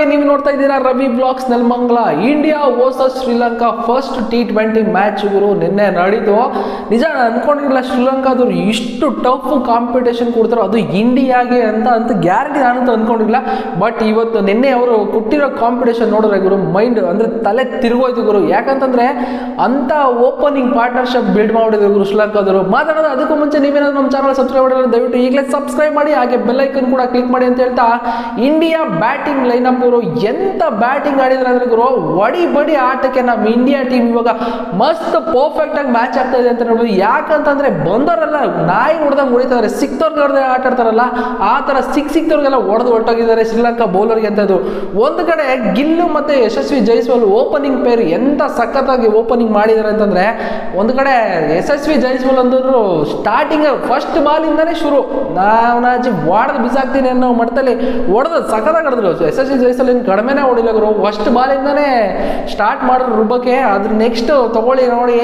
ಹಾಗೆ ನೀವು ನೋಡ್ತಾ ಇದ್ದೀರಾ Ravi blocks Nelamangala India versus Sri Lanka first T twenty match ಗುರು ನಿನ್ನೆ ನಡೀತು. ನಿಜ ನಾನು ಅನ್ಕೊಂಡಿರಲಿಲ್ಲ ಶ್ರೀಲಂಕಾದವ್ರು ಇಷ್ಟು ಟಫ್ ಕಾಂಪಿಟೇಷನ್ ಕೊಡ್ತಾರೋ, ಅದು ಇಂಡಿಯಾಗೆ ಅಂತ ಅಂತ ಗ್ಯಾರಂಟಿ ನಾನಂತೂ ಅನ್ಕೊಂಡಿಲ್ಲ ಬಟ್ ಇವತ್ತು ನಿನ್ನೆ ಅವರು ಕೊಟ್ಟಿರೋ ಕಾಂಪಿಟೇಷನ್ ನೋಡಿದ್ರೆ ಗುರು ಮೈಂಡ್ ಅಂದರೆ ತಲೆ ತಿರುಗೋಯ್ತು ಗುರು. ಯಾಕಂತಂದ್ರೆ ಅಂತ ಓಪನಿಂಗ್ ಪಾರ್ಟ್ನರ್ಶಿಪ್ ಬಿಲ್ಡ್ ಮಾಡಿದ್ರು ಗುರು ಶ್ರೀಲಂಕಾದವರು. ಮಾತಾಡೋದು ಅದಕ್ಕೂ ಮುಂಚೆ ನೀವೇನಾದ್ರು ನಮ್ಮ ಚಾನಲ್ ಸಬ್ಸ್ಕ್ರೈಬ್ ಮಾಡಿದ್ರೆ ದಯವಿಟ್ಟು ಈಗಲೇ ಸಬ್ಸ್ಕ್ರೈಬ್ ಮಾಡಿ, ಹಾಗೆ ಬೆಲ್ ಐಕನ್ ಕೂಡ ಕ್ಲಿಕ್ ಮಾಡಿ ಅಂತ ಹೇಳ್ತಾ, ಇಂಡಿಯಾ ಬ್ಯಾಟಿಂಗ್ ಲೈನಪ್ ಗುರು ಎಂತ ಬ್ಯಾಟಿಂಗ್ ಆಡಿದ್ರೆ ಅಂದ್ರೆ ಗುರು ಒಡಿ ಬಡಿ ಆಟಕ್ಕೆ ನಮ್ಮ ಇಂಡಿಯಾ ಟೀಮ್ ಇವಾಗ ಮಸ್ತ್ ಪರ್ಫೆಕ್ಟ್ ಆಗಿ ಮ್ಯಾಚ್ ಆಗ್ತಾ ಇದೆ ಅಂತ ನೋಡ್ಬೋದು ಯಾಕಂತಂದ್ರೆ ಬಂದವರೆಲ್ಲ ನಾಯಿ ಹೊಡೆದಂಗೆ ಹೊಡಿತಾರೆ, ಸಿಕ್ತವ್ರಿಗೆ ಆಟ ಆಡ್ತಾರಲ್ಲ, ಆ ಥರ ಸಿಕ್ ಸಿಕ್ತವ್ರಿಗೆಲ್ಲ ಹೊಡೆದು ಹೊರಟೋಗಿದ್ದಾರೆ ಶ್ರೀಲಂಕಾ ಬೌಲರ್ಗೆ ಅಂತದ್ದು ಒಂದು ಕಡೆ ಗಿಲ್ಲು ಮತ್ತೆ ಯಶಸ್ವಿ ಜೈಸ್ವಾಲ್ ಓಪನಿಂಗ್ ಪೇರ್ ಎಂತ ಸಖತ್ತಾಗಿ ಓಪನಿಂಗ್ ಮಾಡಿದ್ದಾರೆ ಅಂತಂದ್ರೆ, ಒಂದು ಕಡೆ ಯಶಸ್ವಿ ಜೈಸ್ವಾಲ್ ಅಂದ್ರು ಸ್ಟಾರ್ಟಿಂಗ್ ಫಸ್ಟ್ ಬಾಲಿಂದಾನೇ ಶುರು. ನಾವನಾಚಿ ವಾಡದ್ ಬಿಸಾಕ್ತೀನಿ ಅನ್ನೋ ಮಟ್ಟದಲ್ಲಿ ಹೊಡೆದು ಸಖತ್ತಾಗಿ ಹೊಡೆದ್ರು ಯಶಸ್ವಿ ಜೈಸ್ವಾಲ್. ಏನು ಕಡಿಮೆನೇ ಹೊಡಿಲ್ಲ ಗುರು. ಫಸ್ಟ್ ಬಾಲಿಂದನೇ ಸ್ಟಾರ್ಟ್ ಮಾಡಿದ್ರು ರುಬ್ಬಕ್ಕೆ. ಅದ್ರ ನೆಕ್ಸ್ಟ್ ತೊಗೊಳ್ಳಿ ನೋಡಿ.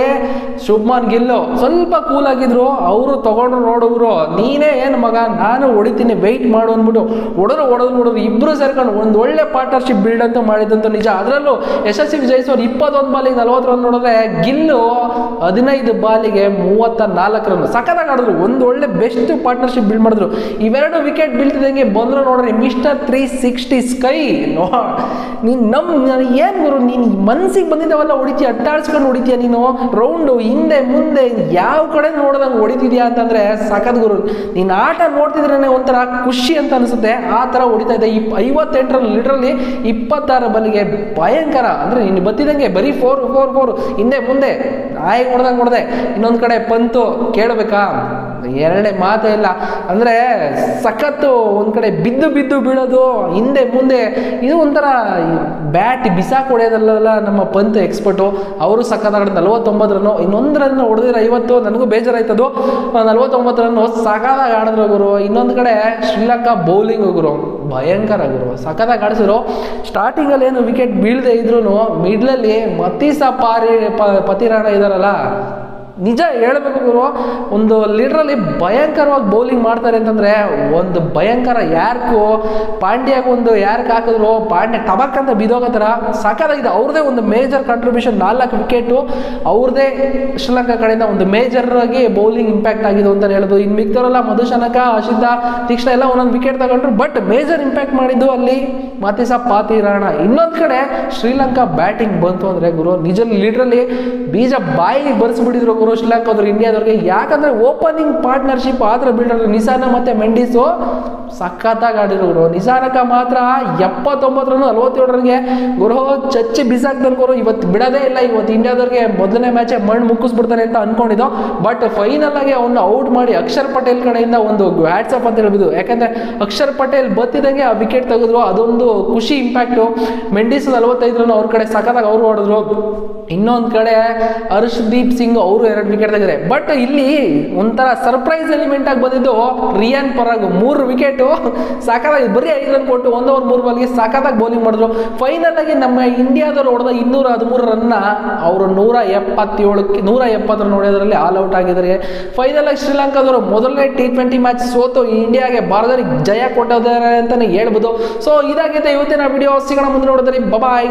ಶುಭ್ಮಾನ್ ಗಿಲ್ಲು ಸ್ವಲ್ಪ ಕೂಲ್ ಆಗಿದ್ರು. ಅವರು ತಗೊಂಡ್ರು ನೋಡಿದ್ರು ನೀನೇ ಏನು ಮಗ? ನಾನು ಹೊಡಿತೀನಿ ವೆಯ್ಟ್ ಮಾಡು ಅಂದ್ಬಿಟ್ಟು. ಹೊಡೆದ್ರು ಹೊಡೆದ್ರು ಹೊಡೆದ್ರು ಇಬ್ಬರು ಸೇರ್ಕೊಂಡು ಒಂದು ಒಳ್ಳೆ ಪಾರ್ಟ್ನರ್ಶಿಪ್ ಬಿಲ್ಡ್ ಅಂತ ಮಾಡಿದಂತ ನಿಜ. ಅದರಲ್ಲೂ ಯಶಸ್ವಿ ವಿಜಯಿಸೋರು ಇಪ್ಪತ್ತೊಂದು ಬಾಲಿಗೆ ನಲವತ್ತು ರನ್ ನೋಡಿದ್ರೆ ಗಿಲ್ಲು ಹದಿನೈದು ಬಾಲಿಗೆ ಮೂವತ್ತ ನಾಲ್ಕು ರನ್. ಸಖತ್ತಾಗಿ ಆಡಿದ್ರು. ಒಂದು ಒಳ್ಳೆ ಬೆಸ್ಟ್ ಪಾರ್ಟ್ನರ್ಶಿಪ್ ಬಿಲ್ಡ್ ಮಾಡಿದ್ರು. ಇವೆರಡು ವಿಕೆಟ್ ಬೀಳ್ತಿದ್ದಂಗೆ ಬಂದ್ರು ನೋಡ್ರಿ. ಮಿಸ್ಟರ್ ತ್ರೀ ಸಿಕ್ಸ್ಟಿ ಸ್ಕೈ ನೋ ನೀನು ನಮ್ಮ ಏನು ಗುರು, ನೀನು ಮನ್ಸಿಗೆ ಬಂದಿದ್ದಾವೆಲ್ಲ ಹೊಡಿತೀಯ ಅಟ್ಟಾಡ್ಸ್ಕೊಂಡು ಹೊಡಿತೀಯ ನೀನು? ರೌಂಡು ಹಿಂದೆ, ಮುಂದೆ, ಯಾವ ಕಡೆ ನೋಡ್ದಂಗೆ ಹೊಡಿತಿದ್ಯಾ ಅಂತಂದ್ರೆ ಸಖತ್ ಗುರು. ನೀನು ಆಟ ನೋಡ್ತಿದ್ರೇ ಒಂಥರ ಖುಷಿ ಅಂತ ಅನಿಸುತ್ತೆ. ಆ ಥರ ಹೊಡಿತಾ ಇದೆ ಇಪ್ ಐವತ್ತೆಂಟರಲ್ಲಿ ಲಿಟ್ರಲ್ಲಿ ಇಪ್ಪತ್ತಾರು ಬಲಿಗೆ ಭಯಂಕರ. ಅಂದರೆ ನೀನು ಬತ್ತಿದಂಗೆ ಬರೀ ಫೋರ್ ಫೋರ್ ಫೋರ್ ಹಿಂದೆ, ಮುಂದೆ. ಆಯ್ ಹೊಡೆದಂಗೆ ಹೊಡೆದೆ. ಇನ್ನೊಂದು ಕಡೆ ಪಂತು. ಕೇಳಬೇಕಾ? ಎರಡೇ ಮಾತೇ ಇಲ್ಲ. ಅಂದರೆ ಸಖತ್ತು ಒಂದು ಕಡೆ ಬಿದ್ದು ಬಿದ್ದು ಬೀಳೋದು, ಹಿಂದೆ ಮುಂದೆ, ಇದು ಒಂಥರ ಬ್ಯಾಟ್ ಬಿಸಾಕ್ ನಮ್ಮ ಪಂತ್ ಎಕ್ಸ್ಪರ್ಟು ಅವರು ಸಖತ್ತಾಗಿ ನಲ್ವತ್ತೊಂಬತ್ತು ರನ್ನು ಇನ್ನೊಂದು ರನ್ ಹೊಡೆದಿರೋ ಐವತ್ತು, ನನಗೂ ಬೇಜಾರಾಯ್ತದು. ನಲ್ವತ್ತೊಂಬತ್ತು ರನ್ನು ಸಖತ್ತಾಗಿ ಆಡಿದ್ರು ಗುರು. ಇನ್ನೊಂದು ಕಡೆ ಶ್ರೀಲಂಕಾ ಬೌಲಿಂಗ್ ಗುರು. ಭಯಂಕರ ಗುರು. ಸಖತ್ತಾಗಿ ಆಡಿಸಿದ್ರು. ಸ್ಟಾರ್ಟಿಂಗಲ್ಲಿ ಏನು ವಿಕೆಟ್ ಬೀಳದೆ ಇದ್ರು ಮಿಡ್ಲಲ್ಲಿ ಮತೀಸ ಪಾರಿ ಪತಿರಾಣ ಇದಾರಲ್ಲ. ನಿಜ ಹೇಳಬೇಕು ಗುರು, ಒಂದು ಲೀಡ್ರಲ್ಲಿ ಭಯಂಕರವಾಗಿ ಬೌಲಿಂಗ್ ಮಾಡ್ತಾರೆ ಅಂತಂದರೆ, ಒಂದು ಭಯಂಕರ ಯಾರ್ಕು, ಪಾಂಡ್ಯಾಗ ಒಂದು ಯಾರ್ಕ್ ಹಾಕಿದ್ರು, ಪಾಂಡ್ಯ ಟಬಕ್ ಅಂತ ಬಿದೋಗೋ ಥರ ಸಾಕಾಗಿದೆ ಅವ್ರದೇ ಒಂದು ಮೇಜರ್ ಕಾಂಟ್ರಿಬ್ಯೂಷನ್ ನಾಲ್ಕು ವಿಕೆಟು ಅವ್ರದೇ ಶ್ರೀಲಂಕಾ ಕಡೆಯಿಂದ ಒಂದು ಮೇಜರ್ ಬೌಲಿಂಗ್ ಇಂಪ್ಯಾಕ್ಟ್ ಆಗಿದೆ ಅಂತ ಹೇಳೋದು. ಇನ್ನು ಮಿಕ್ತವರೆಲ್ಲ ಮಧುಶನಕ ಅಶಿತ ತೀಕ್ಷ್ಣ ಎಲ್ಲ ಒಂದೊಂದು ವಿಕೆಟ್ ತಗೊಂಡ್ರು ಬಟ್ ಮೇಜರ್ ಇಂಪ್ಯಾಕ್ಟ್ ಮಾಡಿದ್ದು ಅಲ್ಲಿ ಮಾತಿಸ ಪಾತಿರಾಣ. ಇನ್ನೊಂದು ಕಡೆ ಶ್ರೀಲಂಕಾ ಬ್ಯಾಟಿಂಗ್ ಬಂತು ಅಂದರೆ ಗುರು, ನಿಜ ಲೀಡ್ರಲ್ಲಿ ಬೀಜ ಬಾಯಿಗೆ ಬರೆಸಿಬಿಟ್ಟಿದ್ರು ಶ್ರೀಲಂಕಾದ್ರು ಇಂಡಿಯಾದವ್ರಿಗೆ. ಯಾಕಂದ್ರೆ ಓಪನಿಂಗ್ ಪಾರ್ಟ್ನರ್ಶಿಪ್ ಆದ್ರೆ ಬಿಲ್ಡರ್ ನಿಸಾನ ಮತ್ತೆ ಮೆಂಡಿಸು ಸಖತ್ತಾಗಿ ಆಡಿರೋರು ನಿಸಾನಕ ಮಾತ್ರ ಎಪ್ಪತ್ತೊಂಬತ್ತರನ್ನು ನಲ್ವತ್ತೇಳರಿಗೆ ಗುರು ಚಚ್ಚಿ ಬಿಸಾಕ್ತಾರೆ ಇವತ್ತು ಬಿಡೋದೇ ಇಲ್ಲ. ಇವತ್ತು ಇಂಡಿಯಾದವ್ರಿಗೆ ಮೊದಲನೇ ಮ್ಯಾಚೇ ಮಣ್ಣು ಮುಕ್ಕಿಸ್ಬಿಡ್ತಾನೆ ಅಂತ ಅನ್ಕೊಂಡಿದ್ದು. ಬಟ್ ಫೈನಲ್ ಆಗಿ ಔಟ್ ಮಾಡಿ ಅಕ್ಷರ್ ಪಟೇಲ್ ಕಡೆಯಿಂದ ಒಂದು ವ್ಯಾಟ್ಸಪ್ ಅಂತ ಹೇಳ್ಬೋದು ಯಾಕಂದ್ರೆ ಅಕ್ಷರ್ ಪಟೇಲ್ ಬತ್ತಿದಂಗೆ ಆ ವಿಕೆಟ್ ತೆಗೆದ್ರು. ಅದೊಂದು ಖುಷಿ ಇಂಪ್ಯಾಕ್ಟು ಮೆಂಡಿಸ್ ನಲ್ವತ್ತೈದರನ್ನು ಅವ್ರ ಕಡೆ ಸಖತ್ತಾಗಿ ಅವರು ಹೊಡೆದ್ರು ಇನ್ನೊಂದು ಕಡೆ ಹರ್ಷದೀಪ್ ಸಿಂಗ್ ಅವರು ಎರಡು ವಿಕೆಟ್ ತೆಗೆದ್ರೆ. ಬಟ್ ಇಲ್ಲಿ ಒಂಥರ ಸರ್ಪ್ರೈಸ್ ಎಲಿಮೆಂಟ್ ಆಗಿ ಬಂದಿದ್ದು ರಿಯಾನ್ ಪರಾಗ್ ಮೂರು ವಿಕೆಟು ಸಾಕಾಗಿ ಬರೀ ಐದು ರನ್ ಕೊಟ್ಟು ಒಂದು ಓವರ್ ಮೂರು ಬಾಲ್ಗೆ ಸಾಕಾಗಿ ಬೌಲಿಂಗ್ ಮಾಡಿದ್ರು. ಫೈನಲ್ ಆಗಿ ನಮ್ಮ ಇಂಡಿಯಾದವರು ಹೊಡೆದ ಇನ್ನೂರ ಹದಿಮೂರು ರನ್ನ ಅವರು ನೂರ ಎಪ್ಪತ್ತೇಳಕ್ಕೆ ನೂರ ಎಪ್ಪತ್ತರ ನೋಡೋದ್ರಲ್ಲಿ ಆಲ್ ಔಟ್ ಆಗಿದ್ದಾರೆ. ಫೈನಲ್ ಆಗಿ ಶ್ರೀಲಂಕಾದವರು ಮೊದಲನೇ ಟಿ ಟ್ವೆಂಟಿ ಮ್ಯಾಚ್ ಸೋತು ಇಂಡಿಯಾಗೆ ಭಾರತದಲ್ಲಿ ಜಯ ಕೊಟ್ಟಿದ್ದಾರೆ ಅಂತಾನೆ ಹೇಳ್ಬೋದು. ಸೊ ಇದಾಗಿದೆ ಇವತ್ತಿನ ವಿಡಿಯೋ ಸಿಗೋಣ ಮುಂದೆ ನೋಡಿದ್ರೆ. ಬಾಯ್